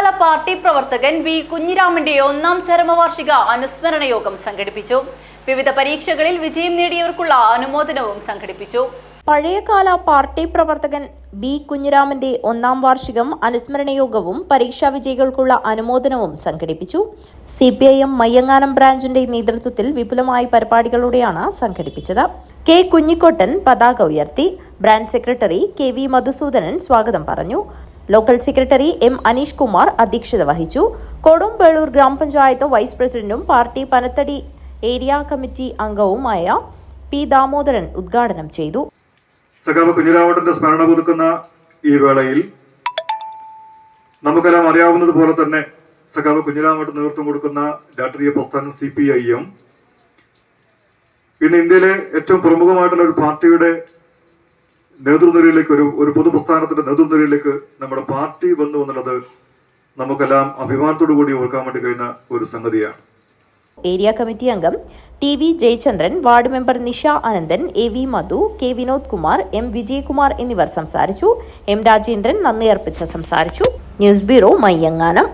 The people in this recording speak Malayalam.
പഴയകാല പാർട്ടി പ്രവർത്തകൻ വി കുഞ്ഞിരാമന്റെ ഒന്നാം ചരമവാർഷിക അനുസ്മരണ യോഗം സംഘടിപ്പിച്ചു. വിവിധ പരീക്ഷകളിൽ വിജയം നേടിയവർക്കുള്ള അനുമോദനവും സംഘടിപ്പിച്ചു. പഴയകാല പാർട്ടി പ്രവർത്തകൻ ബി കുഞ്ഞിരാമന്റെ ഒന്നാം വാർഷികം അനുസ്മരണ യോഗവും പരീക്ഷാ വിജയികൾക്കുള്ള അനുമോദനവും സംഘടിപ്പിച്ചു. സി പി ഐ എം മയ്യങ്ങാനം ബ്രാഞ്ചിന്റെ നേതൃത്വത്തിൽ വിപുലമായ പരിപാടികളോടെയാണ് സംഘടിപ്പിച്ചത്. കെ കുഞ്ഞിക്കോട്ടൻ പതാക ഉയർത്തി. Branch secretary K V Madhusoodanan സ്വാഗതം പറഞ്ഞു. Local secretary M Aneesh Kumar അധ്യക്ഷത വഹിച്ചു. കൊടുമ്പേളൂർ ഗ്രാമപഞ്ചായത്ത് വൈസ് പ്രസിഡന്റും പാർട്ടി പനത്തടി ഏരിയ കമ്മിറ്റി അംഗവുമായ പി ദാമോദരൻ ഉദ്ഘാടനം ചെയ്തു. സഖാവ് കുഞ്ഞിരാവട്ടന്റെ സ്മരണ പുതുക്കുന്ന ഈ വേളയിൽ നമുക്കെല്ലാം അറിയാവുന്നത് പോലെ തന്നെ സഖാവ് കുഞ്ഞിരാമട്ട് നേതൃത്വം കൊടുക്കുന്ന രാഷ്ട്രീയ പ്രസ്ഥാനം സി പി ഐ എം ഇന്ന് ഇന്ത്യയിലെ ഏറ്റവും പ്രമുഖമായിട്ടുള്ള ഒരു പാർട്ടിയുടെ നേതൃനിരയിലേക്ക് ഒരു ഒരു പൊതുപ്രസ്ഥാനത്തിന്റെ നേതൃനിരയിലേക്ക് നമ്മുടെ പാർട്ടി വന്നു എന്നുള്ളത് നമുക്കെല്ലാം അഭിമാനത്തോടു കൂടി ഓർക്കാൻ വേണ്ടി കഴിയുന്ന ഒരു സംഗതിയാണ്. ഏരിയ കമ്മിറ്റി അംഗം T V Jayachandran ward member Nisha Ananthan A V Madhu K Vinod Kumar M Vijayakumar എന്നിവർ സംസാരിച്ചു. എം രാജേന്ദ്രൻ നന്ദി അർപ്പിച്ച് സംസാരിച്ചു. News bureau മയ്യങ്ങാനം.